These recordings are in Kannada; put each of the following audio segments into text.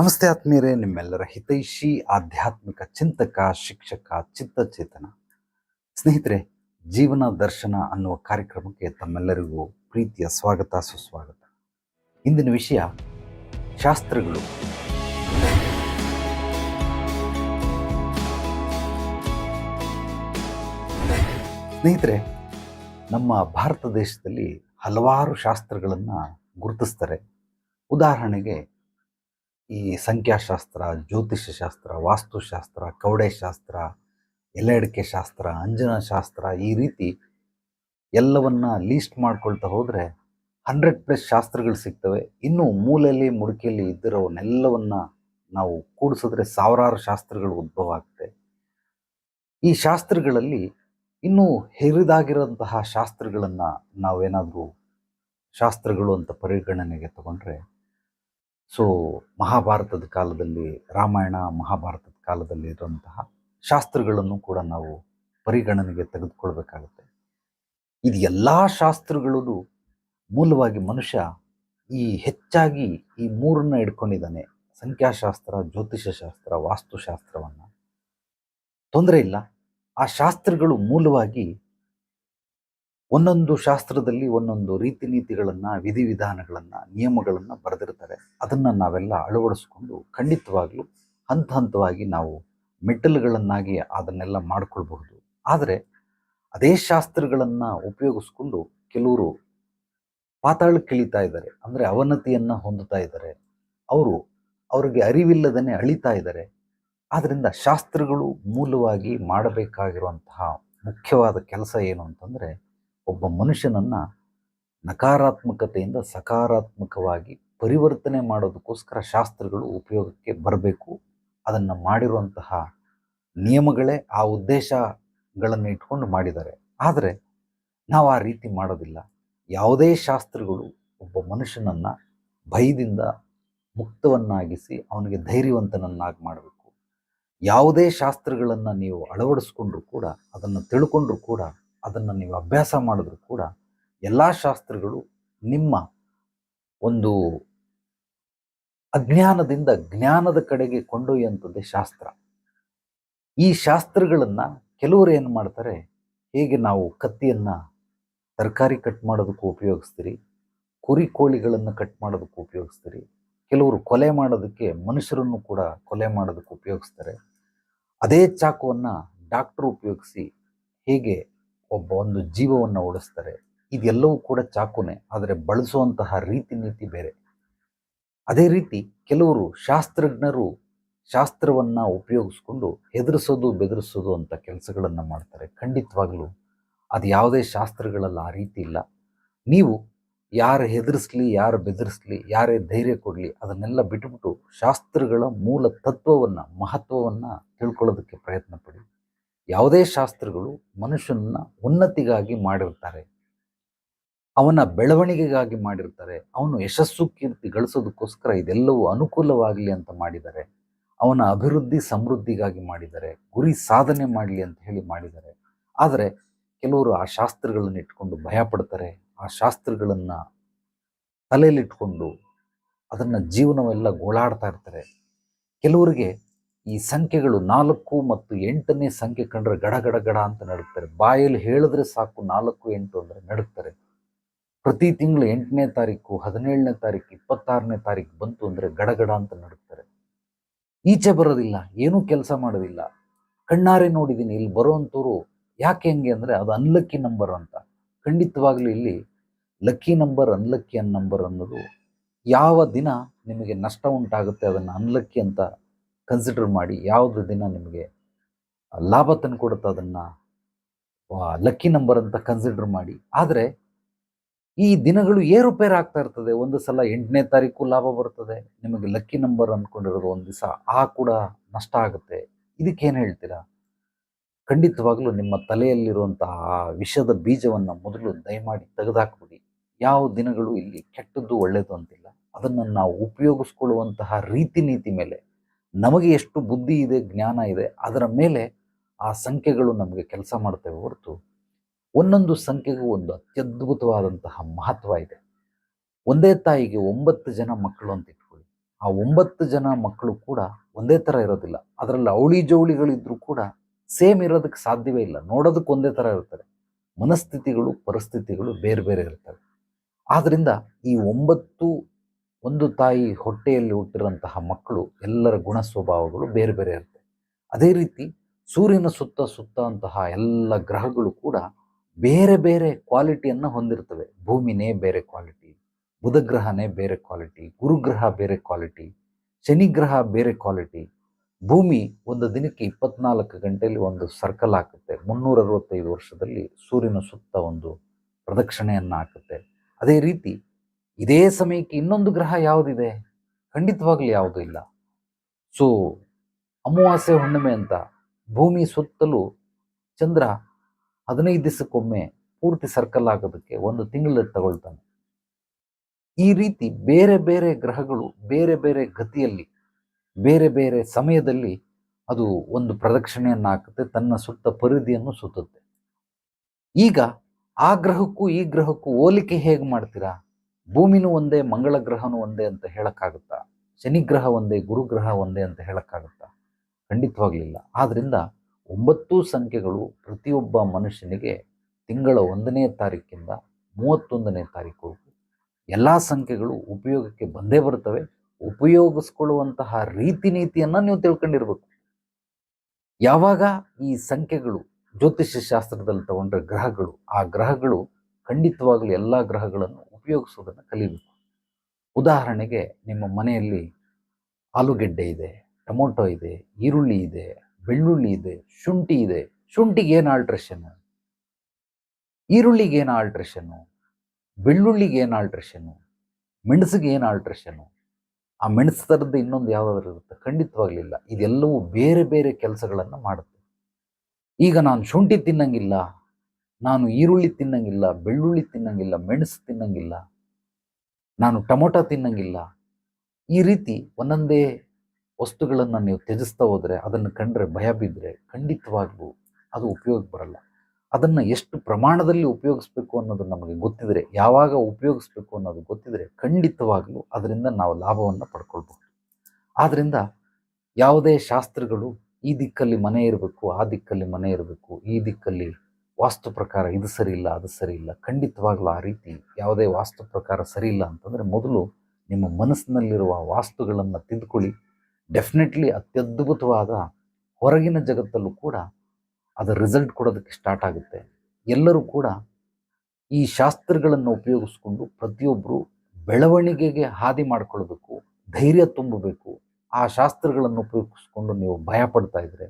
ನಮಸ್ತೆ ಆತ್ಮೀಯರೇ, ನಿಮ್ಮೆಲ್ಲರ ಹಿತೈಷಿ, ಆಧ್ಯಾತ್ಮಿಕ ಚಿಂತಕ, ಶಿಕ್ಷಕ, ಚಿತ್ತಚೇತನ. ಸ್ನೇಹಿತರೆ, ಜೀವನ ದರ್ಶನ ಅನ್ನುವ ಕಾರ್ಯಕ್ರಮಕ್ಕೆ ತಮ್ಮೆಲ್ಲರಿಗೂ ಪ್ರೀತಿಯ ಸ್ವಾಗತ, ಸುಸ್ವಾಗತ. ಇಂದಿನ ವಿಷಯ, ಶಾಸ್ತ್ರಗಳು. ಸ್ನೇಹಿತರೆ, ನಮ್ಮ ಭಾರತ ದೇಶದಲ್ಲಿ ಹಲವಾರು ಶಾಸ್ತ್ರಗಳನ್ನು ಗುರುತಿಸ್ತಾರೆ. ಉದಾಹರಣೆಗೆ ಈ ಸಂಖ್ಯಾಶಾಸ್ತ್ರ ಜ್ಯೋತಿಷ್ಯ ಶಾಸ್ತ್ರ ವಾಸ್ತುಶಾಸ್ತ್ರ ಕವಡೆ ಶಾಸ್ತ್ರ ಅಡಿಕೆ ಶಾಸ್ತ್ರ ಅಂಜನ ಶಾಸ್ತ್ರ ಈ ರೀತಿ ಎಲ್ಲವನ್ನ ಲೀಸ್ಟ್ ಮಾಡ್ಕೊಳ್ತಾ ಹೋದರೆ ಹಂಡ್ರೆಡ್ ಪ್ಲಸ್ ಶಾಸ್ತ್ರಗಳು ಸಿಗ್ತವೆ. ಇನ್ನು ಮೂಲೆಯಲ್ಲಿ ಮುಡುಕಿಯಲ್ಲಿ ಇದ್ದಿರೋವನ್ನೆಲ್ಲವನ್ನ ನಾವು ಕೂಡಿಸಿದ್ರೆ ಸಾವಿರಾರು ಶಾಸ್ತ್ರಗಳು ಉದ್ಭವ ಆಗ್ತವೆ. ಈ ಶಾಸ್ತ್ರಗಳಲ್ಲಿ ಇನ್ನೂ ಹೆರಿದಾಗಿರೋಂತಹ ಶಾಸ್ತ್ರಗಳನ್ನು ನಾವೇನಾದರೂ ಶಾಸ್ತ್ರಗಳು ಅಂತ ಪರಿಗಣನೆಗೆ ತಗೊಂಡ್ರೆ ಸೊ ಮಹಾಭಾರತದ ಕಾಲದಲ್ಲಿ, ರಾಮಾಯಣ ಮಹಾಭಾರತದ ಕಾಲದಲ್ಲಿ ಇರುವಂತಹ ಶಾಸ್ತ್ರಗಳನ್ನು ಕೂಡ ನಾವು ಪರಿಗಣನೆಗೆ ತೆಗೆದುಕೊಳ್ಬೇಕಾಗುತ್ತೆ. ಇದು ಎಲ್ಲ ಶಾಸ್ತ್ರಗಳಲ್ಲೂ ಮೂಲವಾಗಿ ಮನುಷ್ಯ ಈ ಹೆಚ್ಚಾಗಿ ಈ ಮೂರನ್ನ ಇಟ್ಕೊಂಡಿದ್ದಾನೆ ಸಂಖ್ಯಾಶಾಸ್ತ್ರ, ಜ್ಯೋತಿಷ್ಯಶಾಸ್ತ್ರ, ವಾಸ್ತುಶಾಸ್ತ್ರವನ್ನು. ತೊಂದರೆ ಇಲ್ಲ. ಆ ಶಾಸ್ತ್ರಗಳು ಮೂಲವಾಗಿ ಒಂದೊಂದು ಶಾಸ್ತ್ರದಲ್ಲಿ ಒಂದೊಂದು ರೀತಿ ನೀತಿಗಳನ್ನು ವಿಧಿವಿಧಾನಗಳನ್ನು ನಿಯಮಗಳನ್ನು ಬರೆದಿರ್ತಾರೆ. ಅದನ್ನು ನಾವೆಲ್ಲ ಅಳವಡಿಸ್ಕೊಂಡು ಖಂಡಿತವಾಗ್ಲೂ ಹಂತ ಹಂತವಾಗಿ ನಾವು ಮೆಟ್ಟಲುಗಳನ್ನಾಗಿ ಅದನ್ನೆಲ್ಲ ಮಾಡಿಕೊಳ್ಬಹುದು. ಆದರೆ ಅದೇ ಶಾಸ್ತ್ರಗಳನ್ನು ಉಪಯೋಗಿಸ್ಕೊಂಡು ಕೆಲವರು ಪಾತಾಳಕ್ಕೆ ಇಳಿತಾ ಇದ್ದಾರೆ. ಅಂದರೆ ಅವನತಿಯನ್ನು ಹೊಂದುತ್ತಾ ಇದ್ದಾರೆ. ಅವರು ಅವರಿಗೆ ಅರಿವಿಲ್ಲದೇ ಅಳಿತಾ ಇದ್ದಾರೆ. ಆದ್ದರಿಂದ ಶಾಸ್ತ್ರಗಳು ಮೂಲವಾಗಿ ಮಾಡಬೇಕಾಗಿರುವಂತಹ ಮುಖ್ಯವಾದ ಕೆಲಸ ಏನು ಅಂತಂದರೆ ಒಬ್ಬ ಮನುಷ್ಯನನ್ನು ನಕಾರಾತ್ಮಕತೆಯಿಂದ ಸಕಾರಾತ್ಮಕವಾಗಿ ಪರಿವರ್ತನೆ ಮಾಡೋದಕ್ಕೋಸ್ಕರ ಶಾಸ್ತ್ರಗಳು ಉಪಯೋಗಕ್ಕೆ ಬರಬೇಕು. ಅದನ್ನು ಮಾಡಿರುವಂತಹ ನಿಯಮಗಳೇ ಆ ಉದ್ದೇಶಗಳನ್ನು ಇಟ್ಕೊಂಡು ಮಾಡಿದ್ದಾರೆ. ಆದರೆ ನಾವು ಆ ರೀತಿ ಮಾಡೋದಿಲ್ಲ. ಯಾವುದೇ ಶಾಸ್ತ್ರಗಳು ಒಬ್ಬ ಮನುಷ್ಯನನ್ನು ಭಯದಿಂದ ಮುಕ್ತವನ್ನಾಗಿಸಿ ಅವನಿಗೆ ಧೈರ್ಯವಂತನನ್ನಾಗಿ ಮಾಡಬೇಕು. ಯಾವುದೇ ಶಾಸ್ತ್ರಗಳನ್ನು ನೀವು ಅಳವಡಿಸ್ಕೊಂಡ್ರೂ ಕೂಡ, ಅದನ್ನು ತಿಳ್ಕೊಂಡ್ರೂ ಕೂಡ ಅದನ್ನು ನೀವು ಅಭ್ಯಾಸ ಮಾಡಿದ್ರು ಕೂಡ ಎಲ್ಲ ಶಾಸ್ತ್ರಗಳು ನಿಮ್ಮ ಒಂದು ಅಜ್ಞಾನದಿಂದ ಜ್ಞಾನದ ಕಡೆಗೆ ಕೊಂಡೊಯ್ಯುವಂಥದ್ದೇ ಶಾಸ್ತ್ರ. ಈ ಶಾಸ್ತ್ರಗಳನ್ನು ಕೆಲವರು ಏನು ಮಾಡ್ತಾರೆ, ಹೇಗೆ ನಾವು ಕತ್ತಿಯನ್ನು ತರಕಾರಿ ಕಟ್ ಮಾಡೋದಕ್ಕೂ ಉಪಯೋಗಿಸ್ತೀರಿ, ಕುರಿ ಕೋಳಿಗಳನ್ನು ಕಟ್ ಮಾಡೋದಕ್ಕೂ ಉಪಯೋಗಿಸ್ತೀರಿ, ಕೆಲವರು ಕೊಲೆ ಮಾಡೋದಕ್ಕೆ ಮನುಷ್ಯರನ್ನು ಕೂಡ ಕೊಲೆ ಮಾಡೋದಕ್ಕೆ ಉಪಯೋಗಿಸ್ತಾರೆ. ಅದೇ ಚಾಕುವನ್ನು ಡಾಕ್ಟ್ರು ಉಪಯೋಗಿಸಿ ಹೇಗೆ ಒಬ್ಬ ಒಂದು ಜೀವವನ್ನು ಉಳಿಸ್ತಾರೆ. ಇದೆಲ್ಲವೂ ಕೂಡ ಚಾಕುನೇ, ಆದರೆ ಬಳಸುವಂತಹ ರೀತಿ ನೀತಿ ಬೇರೆ. ಅದೇ ರೀತಿ ಕೆಲವರು ಶಾಸ್ತ್ರಜ್ಞರು ಶಾಸ್ತ್ರವನ್ನು ಉಪಯೋಗಿಸ್ಕೊಂಡು ಹೆದರಿಸೋದು, ಬೆದರಿಸೋದು ಅಂತ ಕೆಲಸಗಳನ್ನು ಮಾಡ್ತಾರೆ. ಖಂಡಿತವಾಗಲೂ ಅದು ಯಾವುದೇ ಶಾಸ್ತ್ರಗಳಲ್ಲಿ ಆ ರೀತಿ ಇಲ್ಲ. ನೀವು ಯಾರು ಹೆದರಿಸ್ಲಿ, ಯಾರು ಬೆದರಿಸ್ಲಿ, ಯಾರೇ ಧೈರ್ಯ ಕೊಡಲಿ, ಅದನ್ನೆಲ್ಲ ಬಿಟ್ಟುಬಿಟ್ಟು ಶಾಸ್ತ್ರಗಳ ಮೂಲ ತತ್ವವನ್ನು, ಮಹತ್ವವನ್ನು ತಿಳ್ಕೊಳ್ಳೋದಕ್ಕೆ ಪ್ರಯತ್ನ ಪಡಿ. ಯಾವುದೇ ಶಾಸ್ತ್ರಗಳು ಮನುಷ್ಯನನ್ನ ಉನ್ನತಿಗಾಗಿ ಮಾಡಿರ್ತಾರೆ. ಅವನ ಬೆಳವಣಿಗೆಗಾಗಿ ಮಾಡಿರ್ತಾರೆ. ಅವನು ಯಶಸ್ಸು ಕೀರ್ತಿ ಗಳಿಸೋದಕ್ಕೋಸ್ಕರ ಇದೆಲ್ಲವೂ ಅನುಕೂಲವಾಗಲಿ ಅಂತ ಮಾಡಿದ್ದಾರೆ ಅವನ ಅಭಿವೃದ್ಧಿ ಸಮೃದ್ಧಿಗಾಗಿ ಮಾಡಿದ್ದಾರೆ ಗುರಿ ಸಾಧನೆ ಮಾಡಲಿ ಅಂತ ಹೇಳಿ ಮಾಡಿದ್ದಾರೆ ಆದರೆ ಕೆಲವರು ಆ ಶಾಸ್ತ್ರಗಳನ್ನು ಇಟ್ಕೊಂಡು ಭಯ ಪಡ್ತಾರೆ ಆ ಶಾಸ್ತ್ರಗಳನ್ನು ತಲೆಯಲ್ಲಿಟ್ಕೊಂಡು ಅದನ್ನು ಜೀವನವೆಲ್ಲ ಗೋಳಾಡ್ತಾ ಇರ್ತಾರೆ. ಕೆಲವರಿಗೆ ಈ ಸಂಖ್ಯೆಗಳು ನಾಲ್ಕು ಮತ್ತು ಎಂಟನೇ ಸಂಖ್ಯೆ ಕಂಡ್ರೆ ಗಡ ಗಡ ಗಡ ಅಂತ ನಡುಕ್ತಾರೆ ಬಾಯಲ್ಲಿ ಹೇಳಿದ್ರೆ ಸಾಕು ನಾಲ್ಕು, ಎಂಟು ಅಂದರೆ ನಡುಕ್ತಾರೆ ಪ್ರತಿ ತಿಂಗಳು ಎಂಟನೇ ತಾರೀಕು, ಹದಿನೇಳನೇ ತಾರೀಕು, ಇಪ್ಪತ್ತಾರನೇ ತಾರೀಕು ಬಂತು ಅಂದರೆ ಗಡಗಡ ಅಂತ ನಡುಕ್ತಾರೆ ಈಚೆ ಬರೋದಿಲ್ಲ, ಏನೂ ಕೆಲಸ ಮಾಡೋದಿಲ್ಲ. ಕಣ್ಣಾರೆ ನೋಡಿದ್ದೀನಿ, ಇಲ್ಲಿ ಬರೋವಂಥವ್ರು ಯಾಕೆ ಹೆಂಗೆ ಅಂದರೆ ಅದು ಅನ್ಲಕ್ಕಿ ನಂಬರ್ ಅಂತ. ಖಂಡಿತವಾಗ್ಲೂ ಇಲ್ಲಿ ಲಕ್ಕಿ ನಂಬರ್ ಅನ್ಲಕ್ಕಿ ಅನ್ ನಂಬರ್ ಅನ್ನೋದು ಯಾವ ದಿನ ನಿಮಗೆ ನಷ್ಟ ಉಂಟಾಗುತ್ತೆ ಅದನ್ನು ಅನ್ಲಕ್ಕಿ ಅಂತ ಕನ್ಸಿಡರ್ ಮಾಡಿ ಯಾವುದು ದಿನ ನಿಮಗೆ ಲಾಭ ತಂದು ಕೊಡುತ್ತೆ ಅದನ್ನು ಲಕ್ಕಿ ನಂಬರ್ ಅಂತ ಕನ್ಸಿಡರ್ ಮಾಡಿ. ಆದರೆ ಈ ದಿನಗಳು ಏರುಪೇರು ಆಗ್ತಾ ಇರ್ತದೆ. ಒಂದು ಸಲ ಎಂಟನೇ ತಾರೀಕು ಲಾಭ ಬರ್ತದೆ. ನಿಮಗೆ ಲಕ್ಕಿ ನಂಬರ್ ಅಂದ್ಕೊಂಡಿರೋದು ಒಂದು ದಿವಸ, ಆ ಕೂಡ ನಷ್ಟ ಆಗುತ್ತೆ. ಇದಕ್ಕೇನು ಹೇಳ್ತೀರಾ? ಖಂಡಿತವಾಗಲೂ ನಿಮ್ಮ ತಲೆಯಲ್ಲಿರುವಂತಹ ವಿಷದ ಬೀಜವನ್ನು ಮೊದಲು ದಯಮಾಡಿ ತೆಗೆದಾಕ್ಬಿಡಿ. ಯಾವ ದಿನಗಳು ಇಲ್ಲಿ ಕೆಟ್ಟದ್ದು ಒಳ್ಳೆಯದು ಅಂತಿಲ್ಲ. ಅದನ್ನು ನಾವು ಉಪಯೋಗಿಸ್ಕೊಳ್ಳುವಂತಹ ರೀತಿ ನೀತಿ ಮೇಲೆ ನಮಗೆ ಎಷ್ಟು ಬುದ್ಧಿ ಇದೆ, ಜ್ಞಾನ ಇದೆ, ಅದರ ಮೇಲೆ ಆ ಸಂಖ್ಯೆಗಳು ನಮಗೆ ಕೆಲಸ ಮಾಡ್ತೇವೆ ಹೊರತು ಒಂದೊಂದು ಸಂಖ್ಯೆಗೂ ಒಂದು ಅತ್ಯದ್ಭುತವಾದಂತಹ ಮಹತ್ವ ಇದೆ. ಒಂದೇ ತಾಯಿಗೆ ಒಂಬತ್ತು ಜನ ಮಕ್ಕಳು ಅಂತ ಇಟ್ಕೊಳ್ಳಿ. ಆ ಒಂಬತ್ತು ಜನ ಮಕ್ಕಳು ಕೂಡ ಒಂದೇ ಥರ ಇರೋದಿಲ್ಲ. ಅದರಲ್ಲಿ ಅವಳಿ ಜವಳಿಗಳಿದ್ರು ಕೂಡ ಸೇಮ್ ಇರೋದಕ್ಕೆ ಸಾಧ್ಯವೇ ಇಲ್ಲ. ನೋಡೋದಕ್ಕೆ ಒಂದೇ ಥರ ಇರ್ತಾರೆ ಮನಸ್ಥಿತಿಗಳು, ಪರಿಸ್ಥಿತಿಗಳು ಬೇರೆ ಬೇರೆ ಇರ್ತವೆ. ಆದ್ದರಿಂದ ಈ ಒಂಬತ್ತು ಒಂದು ತಾಯಿ ಹೊಟ್ಟೆಯಲ್ಲಿ ಹುಟ್ಟಿರುವಂತಹ ಮಕ್ಕಳು ಎಲ್ಲರ ಗುಣ ಸ್ವಭಾವಗಳು ಬೇರೆ ಬೇರೆ ಇರ್ತವೆ ಅದೇ ರೀತಿ ಸೂರ್ಯನ ಸುತ್ತ ಸುತ್ತ ಅಂತಹ ಎಲ್ಲ ಗ್ರಹಗಳು ಕೂಡ ಬೇರೆ ಬೇರೆ ಕ್ವಾಲಿಟಿಯನ್ನು ಹೊಂದಿರ್ತವೆ. ಭೂಮಿನೇ ಬೇರೆ ಕ್ವಾಲಿಟಿ ಬುಧಗ್ರಹನೇ ಬೇರೆ ಕ್ವಾಲಿಟಿ ಗುರುಗ್ರಹ ಬೇರೆ ಕ್ವಾಲಿಟಿ ಶನಿಗ್ರಹ ಬೇರೆ ಕ್ವಾಲಿಟಿ. ಭೂಮಿ ಒಂದು ದಿನಕ್ಕೆ ಇಪ್ಪತ್ನಾಲ್ಕು ಗಂಟೆಯಲ್ಲಿ ಒಂದು ಸರ್ಕಲ್ ಹಾಕುತ್ತೆ. ಮುನ್ನೂರ ಅರವತ್ತೈದು ವರ್ಷದಲ್ಲಿ ಸೂರ್ಯನ ಸುತ್ತ ಒಂದು ಪ್ರದಕ್ಷಿಣೆಯನ್ನು ಹಾಕುತ್ತೆ. ಅದೇ ರೀತಿ ಇದೇ ಸಮಯಕ್ಕೆ ಇನ್ನೊಂದು ಗ್ರಹ ಯಾವುದಿದೆ? ಖಂಡಿತವಾಗ್ಲೂ ಯಾವುದೂ ಇಲ್ಲ. ಸೊ, ಅಮಾವಾಸ್ಯೆ ಹುಣ್ಣಿಮೆ ಅಂತ ಭೂಮಿ ಸುತ್ತಲೂ ಚಂದ್ರ ಹದಿನೈದು ದಿವಸಕ್ಕೊಮ್ಮೆ ಪೂರ್ತಿ ಸರ್ಕಲ್ ಆಗೋದಕ್ಕೆ ಒಂದು ತಿಂಗಳು ತಗೊಳ್ತಾನೆ. ಈ ರೀತಿ ಬೇರೆ ಬೇರೆ ಗ್ರಹಗಳು ಬೇರೆ ಬೇರೆ ಗತಿಯಲ್ಲಿ, ಬೇರೆ ಬೇರೆ ಸಮಯದಲ್ಲಿ ಅದು ಒಂದು ಪ್ರದಕ್ಷಿಣೆಯನ್ನು ಹಾಕುತ್ತೆ ತನ್ನ ಸುತ್ತ ಪರಿಧಿಯನ್ನು ಸುತ್ತುತ್ತೆ. ಈಗ ಆ ಗ್ರಹಕ್ಕೂ ಈ ಗ್ರಹಕ್ಕೂ ಹೋಲಿಕೆ ಹೇಗೆ ಮಾಡ್ತೀರಾ? ಭೂಮಿನೂ ಒಂದೇ, ಮಂಗಳ ಗ್ರಹನೂ ಒಂದೇ ಅಂತ ಹೇಳಕ್ಕಾಗುತ್ತಾ? ಶನಿಗ್ರಹ ಒಂದೇ ಗುರುಗ್ರಹ ಒಂದೇ ಅಂತ ಹೇಳಕ್ಕಾಗುತ್ತಾ? ಖಂಡಿತವಾಗ್ಲಿಲ್ಲ. ಆದ್ರಿಂದ ಒಂಬತ್ತು ಸಂಖ್ಯೆಗಳು ಪ್ರತಿಯೊಬ್ಬ ಮನುಷ್ಯನಿಗೆ ತಿಂಗಳ ಒಂದನೇ ತಾರೀಕಿಂದ ಮೂವತ್ತೊಂದನೇ ತಾರೀಕು ಎಲ್ಲ ಸಂಖ್ಯೆಗಳು ಉಪಯೋಗಕ್ಕೆ ಬಂದೇ ಬರ್ತವೆ ಉಪಯೋಗಿಸ್ಕೊಳ್ಳುವಂತಹ ರೀತಿ ನೀತಿಯನ್ನು ನೀವು ತಿಳ್ಕೊಂಡಿರ್ಬೇಕು. ಯಾವಾಗ ಈ ಸಂಖ್ಯೆಗಳು ಜ್ಯೋತಿಷ್ಯ ಶಾಸ್ತ್ರದಲ್ಲಿ ತಗೊಂಡ್ರೆ ಗ್ರಹಗಳು, ಆ ಗ್ರಹಗಳು ಖಂಡಿತವಾಗ್ಲೂ ಎಲ್ಲ ಗ್ರಹಗಳನ್ನು ಉಪಯೋಗಿಸೋದನ್ನು ಕಲಿಬೇಕು. ಉದಾಹರಣೆಗೆ ನಿಮ್ಮ ಮನೆಯಲ್ಲಿ ಆಲೂಗೆಡ್ಡೆ ಇದೆ, ಟೊಮೊಟೊ ಇದೆ, ಈರುಳ್ಳಿ ಇದೆ, ಬೆಳ್ಳುಳ್ಳಿ ಇದೆ, ಶುಂಠಿ ಇದೆ. ಶುಂಠಿಗೆ ಏನು ಆಲ್ಟ್ರೇಷನ್ನು ಈರುಳ್ಳಿಗೆ ಏನು ಆಲ್ಟ್ರೇಷನ್ನು ಬೆಳ್ಳುಳ್ಳಿಗೆ ಏನು ಆಲ್ಟ್ರೇಷನ್ನು ಮೆಣಸಿಗೆ ಏನು ಆಲ್ಟ್ರೇಷನ್ನು ಆ ಮೆಣಸು ಥರದ್ದು ಇನ್ನೊಂದು ಯಾವುದಾದ್ರೂ ಇರುತ್ತೆ? ಖಂಡಿತವಾಗ್ಲಿಲ್ಲ. ಇದೆಲ್ಲವೂ ಬೇರೆ ಬೇರೆ ಕೆಲಸಗಳನ್ನು ಮಾಡುತ್ತೆ. ಈಗ ನಾನು ಶುಂಠಿ ತಿನ್ನಂಗಿಲ್ಲ. ನಾನು ಈರುಳ್ಳಿ ತಿನ್ನಂಗಿಲ್ಲ, ಬೆಳ್ಳುಳ್ಳಿ ತಿನ್ನಂಗಿಲ್ಲ, ಮೆಣಸು ತಿನ್ನಂಗಿಲ್ಲ, ನಾನು ಟೊಮೊಟೊ ತಿನ್ನಂಗಿಲ್ಲ. ಈ ರೀತಿ ಒಂದೊಂದೇ ವಸ್ತುಗಳನ್ನು ನೀವು ತ್ಯಜಿಸ್ತಾ ಹೋದರೆ, ಅದನ್ನು ಕಂಡ್ರೆ ಭಯ ಬಿದ್ದರೆ ಖಂಡಿತವಾಗ್ಲೂ ಅದು ಉಪಯೋಗ ಬರಲ್ಲ. ಅದನ್ನು ಎಷ್ಟು ಪ್ರಮಾಣದಲ್ಲಿ ಉಪಯೋಗಿಸ್ಬೇಕು ಅನ್ನೋದು ನಮಗೆ ಗೊತ್ತಿದ್ರೆ, ಯಾವಾಗ ಉಪಯೋಗಿಸ್ಬೇಕು ಅನ್ನೋದು ಗೊತ್ತಿದ್ರೆ ಖಂಡಿತವಾಗಲೂ ಅದರಿಂದ ನಾವು ಲಾಭವನ್ನು ಪಡ್ಕೊಳ್ಬಹುದು. ಆದ್ದರಿಂದ ಯಾವುದೇ ಶಾಸ್ತ್ರಗಳು ಈ ದಿಕ್ಕಲ್ಲಿ ಮನೆ ಇರಬೇಕು, ಆ ದಿಕ್ಕಲ್ಲಿ ಮನೆ ಇರಬೇಕು, ಈ ದಿಕ್ಕಲ್ಲಿ ವಾಸ್ತು ಪ್ರಕಾರ ಇದು ಸರಿ ಇಲ್ಲ, ಅದು ಸರಿ ಇಲ್ಲ, ಖಂಡಿತವಾಗ್ಲೂ ಆ ರೀತಿ ಯಾವುದೇ ವಾಸ್ತು ಪ್ರಕಾರ ಸರಿ ಇಲ್ಲ ಅಂತಂದರೆ ಮೊದಲು ನಿಮ್ಮ ಮನಸ್ಸಿನಲ್ಲಿರುವ ವಾಸ್ತುಗಳನ್ನು ತಿದ್ದುಕೊಳ್ಳಿ ಡೆಫಿನೆಟ್ಲಿ ಅತ್ಯದ್ಭುತವಾದ ಹೊರಗಿನ ಜಗತ್ತಲ್ಲೂ ಕೂಡ ಅದರ ರಿಸಲ್ಟ್ ಕೊಡೋದಕ್ಕೆ ಸ್ಟಾರ್ಟ್ ಆಗುತ್ತೆ. ಎಲ್ಲರೂ ಕೂಡ ಈ ಶಾಸ್ತ್ರಗಳನ್ನು ಉಪಯೋಗಿಸ್ಕೊಂಡು ಪ್ರತಿಯೊಬ್ಬರು ಬೆಳವಣಿಗೆಗೆ ಹಾದಿ ಮಾಡ್ಕೊಳ್ಬೇಕು ಧೈರ್ಯ ತುಂಬಬೇಕು. ಆ ಶಾಸ್ತ್ರಗಳನ್ನು ಉಪಯೋಗಿಸ್ಕೊಂಡು ನೀವು ಭಯ ಪಡ್ತಾ ಇದ್ರೆ,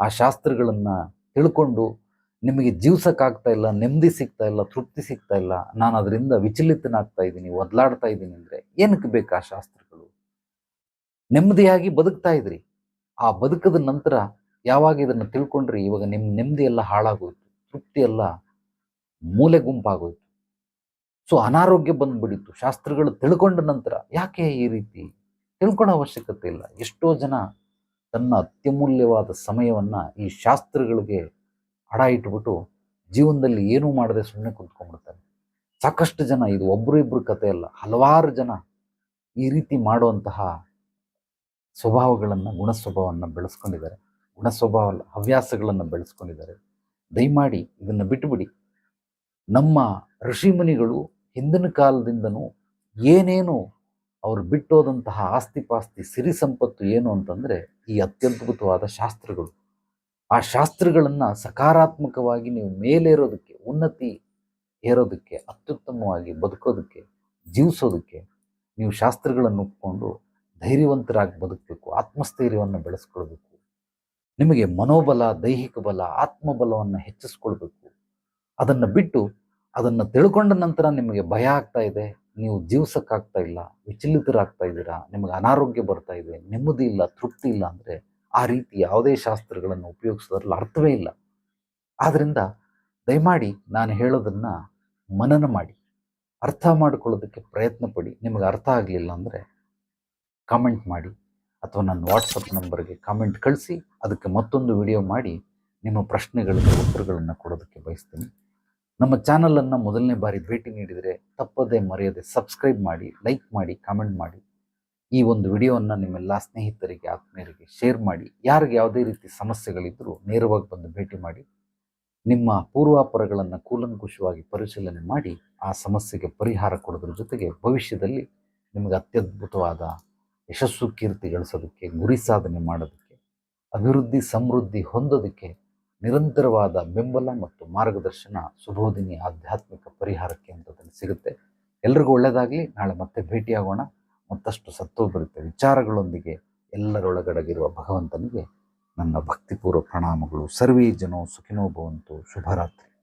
ಆ ಶಾಸ್ತ್ರಗಳನ್ನು ತಿಳ್ಕೊಂಡು ನಿಮಗೆ ಜೀವ್ಸಕ್ಕಾಗ್ತಾ ಇಲ್ಲ, ನೆಮ್ಮದಿ ಸಿಗ್ತಾ ಇಲ್ಲ, ತೃಪ್ತಿ ಸಿಗ್ತಾ ಇಲ್ಲ, ನಾನು ಅದರಿಂದ ವಿಚಲಿತನಾಗ್ತಾ ಇದ್ದೀನಿ, ಒದಲಾಡ್ತಾ ಇದ್ದೀನಿ ಅಂದರೆ ಏನಕ್ಕೆ ಬೇಕು ಆ ಶಾಸ್ತ್ರಗಳು? ನೆಮ್ಮದಿಯಾಗಿ ಬದುಕ್ತಾ ಇದ್ರಿ. ಆ ಬದುಕದ ನಂತರ ಯಾವಾಗ ಇದನ್ನು ತಿಳ್ಕೊಂಡ್ರಿ, ಇವಾಗ ನಿಮ್ಮ ನೆಮ್ಮದಿ ಎಲ್ಲ ಹಾಳಾಗೋಯ್ತು, ತೃಪ್ತಿ ಎಲ್ಲ ಮೂಲೆ ಗುಂಪಾಗೋಯ್ತು. ಸೊ ಅನಾರೋಗ್ಯ ಬಂದ್ಬಿಡಿತ್ತು, ಶಾಸ್ತ್ರಗಳು ತಿಳ್ಕೊಂಡ ನಂತರ ಯಾಕೆ ಈ ರೀತಿ? ತಿಳ್ಕೊಳ್ಳೋ ಅವಶ್ಯಕತೆ ಇಲ್ಲ. ಎಷ್ಟೋ ಜನ ತನ್ನ ಅತ್ಯಮೂಲ್ಯವಾದ ಸಮಯವನ್ನು ಈ ಶಾಸ್ತ್ರಗಳಿಗೆ ಹಡ ಇಟ್ಬಿಟ್ಟು ಜೀವನದಲ್ಲಿ ಏನೂ ಮಾಡದೆ ಸುಮ್ಮನೆ ಕುಂತ್ಕೊಂಡ್ಬಿಡ್ತಾರೆ. ಸಾಕಷ್ಟು ಜನ, ಇದು ಒಬ್ಬರು ಇಬ್ಬರು ಕತೆ ಅಲ್ಲ, ಹಲವಾರು ಜನ ಈ ರೀತಿ ಮಾಡುವಂತಹ ಸ್ವಭಾವಗಳನ್ನು ಗುಣ ಸ್ವಭಾವವನ್ನು ಬೆಳೆಸ್ಕೊಂಡಿದ್ದಾರೆ. ಗುಣ ಸ್ವಭಾವ ಹವ್ಯಾಸಗಳನ್ನು ಬೆಳೆಸ್ಕೊಂಡಿದ್ದಾರೆ. ದಯಮಾಡಿ ಇದನ್ನು ಬಿಟ್ಟುಬಿಡಿ ನಮ್ಮ ಋಷಿಮುನಿಗಳು ಹಿಂದಿನ ಕಾಲದಿಂದನೂ ಏನೇನು ಅವರು ಬಿಟ್ಟೋದಂತಹ ಆಸ್ತಿ ಪಾಸ್ತಿ ಸಿರಿ ಸಂಪತ್ತು ಏನು ಅಂತಂದರೆ ಈ ಅತ್ಯದ್ಭುತವಾದ ಶಾಸ್ತ್ರಗಳು. ಆ ಶಾಸ್ತ್ರಗಳನ್ನು ಸಕಾರಾತ್ಮಕವಾಗಿ ನೀವು ಮೇಲೇರೋದಕ್ಕೆ, ಉನ್ನತಿ ಏರೋದಕ್ಕೆ ಅತ್ಯುತ್ತಮವಾಗಿ ಬದುಕೋದಕ್ಕೆ, ಜೀವಿಸೋದಕ್ಕೆ ನೀವು ಶಾಸ್ತ್ರಗಳನ್ನು ಒಪ್ಪಿಕೊಂಡು ಧೈರ್ಯವಂತರಾಗಿ ಬದುಕಬೇಕು, ಆತ್ಮಸ್ಥೈರ್ಯವನ್ನು ಬೆಳೆಸ್ಕೊಳ್ಬೇಕು. ನಿಮಗೆ ಮನೋಬಲ, ದೈಹಿಕ ಬಲ, ಆತ್ಮಬಲವನ್ನು ಹೆಚ್ಚಿಸ್ಕೊಳ್ಬೇಕು. ಅದನ್ನು ಬಿಟ್ಟು ಅದನ್ನು ತಿಳ್ಕೊಂಡ ನಂತರ ನಿಮಗೆ ಭಯ ಆಗ್ತಾ ಇದೆ, ನೀವು ಜೀವಿಸೋಕ್ಕಾಗ್ತಾ ಇಲ್ಲ, ವಿಚಲಿತರಾಗ್ತಾ ಇದ್ದೀರಾ, ನಿಮಗೆ ಅನಾರೋಗ್ಯ ಬರ್ತಾ ಇದೆ, ನೆಮ್ಮದಿ ಇಲ್ಲ, ತೃಪ್ತಿ ಇಲ್ಲ ಅಂದರೆ ಆ ರೀತಿ ಯಾವುದೇ ಶಾಸ್ತ್ರಗಳನ್ನು ಉಪಯೋಗಿಸೋದ್ರಲ್ಲಿ ಅರ್ಥವೇ ಇಲ್ಲ. ಆದ್ದರಿಂದ ದಯಮಾಡಿ ನಾನು ಹೇಳೋದನ್ನು ಮನನ ಮಾಡಿ. ಅರ್ಥ ಮಾಡಿಕೊಳ್ಳೋದಕ್ಕೆ ಪ್ರಯತ್ನ ಪಡಿ ನಿಮಗೆ ಅರ್ಥ ಆಗಲಿಲ್ಲ ಅಂದರೆ ಕಾಮೆಂಟ್ ಮಾಡಿ ಅಥವಾ ನನ್ನ ವಾಟ್ಸಪ್ ನಂಬರ್ಗೆ ಕಾಮೆಂಟ್ ಕಳಿಸಿ. ಅದಕ್ಕೆ ಮತ್ತೊಂದು ವಿಡಿಯೋ ಮಾಡಿ ನಿಮ್ಮ ಪ್ರಶ್ನೆಗಳಿಗೆ ಉತ್ತರಗಳನ್ನು ಕೊಡೋದಕ್ಕೆ ಬಯಸ್ತೀನಿ. ನಮ್ಮ ಚಾನಲನ್ನು ಮೊದಲನೇ ಬಾರಿ ಭೇಟಿ ನೀಡಿದರೆ ತಪ್ಪದೇ ಮರೆಯದೆ ಸಬ್ಸ್ಕ್ರೈಬ್ ಮಾಡಿ ಲೈಕ್ ಮಾಡಿ ಕಾಮೆಂಟ್ ಮಾಡಿ. ಈ ಒಂದು ವಿಡಿಯೋವನ್ನು ನಿಮ್ಮೆಲ್ಲ ಸ್ನೇಹಿತರಿಗೆ, ಆತ್ಮೀಯರಿಗೆ ಶೇರ್ ಮಾಡಿ. ಯಾರಿಗೆ ಯಾವುದೇ ರೀತಿ ಸಮಸ್ಯೆಗಳಿದ್ದರೂ ನೇರವಾಗಿ ಬಂದು ಭೇಟಿ ಮಾಡಿ. ನಿಮ್ಮ ಪೂರ್ವಾಪರಗಳನ್ನು ಕೂಲಂಕುಷವಾಗಿ ಪರಿಶೀಲನೆ ಮಾಡಿ, ಆ ಸಮಸ್ಯೆಗೆ ಪರಿಹಾರ ಕೊಡೋದ್ರ ಜೊತೆಗೆ ಭವಿಷ್ಯದಲ್ಲಿ ನಿಮಗೆ ಅತ್ಯದ್ಭುತವಾದ ಯಶಸ್ಸು ಕೀರ್ತಿ ಗಳಿಸೋದಕ್ಕೆ, ಗುರಿ ಸಾಧನೆ ಮಾಡೋದಕ್ಕೆ, ಅಭಿವೃದ್ಧಿ ಸಮೃದ್ಧಿ ಹೊಂದೋದಕ್ಕೆ ನಿರಂತರವಾದ ಬೆಂಬಲ ಮತ್ತು ಮಾರ್ಗದರ್ಶನ ಸುಬೋಧಿನಿ ಆಧ್ಯಾತ್ಮಿಕ ಪರಿಹಾರಕ್ಕೆ ಅಂತದಲ್ಲಿ ಸಿಗುತ್ತೆ. ಎಲ್ರಿಗೂ ಒಳ್ಳೆಯದಾಗಲಿ ನಾಳೆ ಮತ್ತೆ ಭೇಟಿಯಾಗೋಣ. ಮತ್ತಷ್ಟು ಬರುತ್ತೆ ವಿಚಾರಗಳೊಂದಿಗೆ ಎಲ್ಲರೊಳಗಡಗಿರುವ ಭಗವಂತನಿಗೆ ನನ್ನ ಭಕ್ತಿಪೂರ್ವ ಪ್ರಣಾಮಗಳು. ಸರ್ವೇ ಜನೋ ಸುಖಿನೋ ಭವಂತು. ಶುಭರಾತ್ರಿ.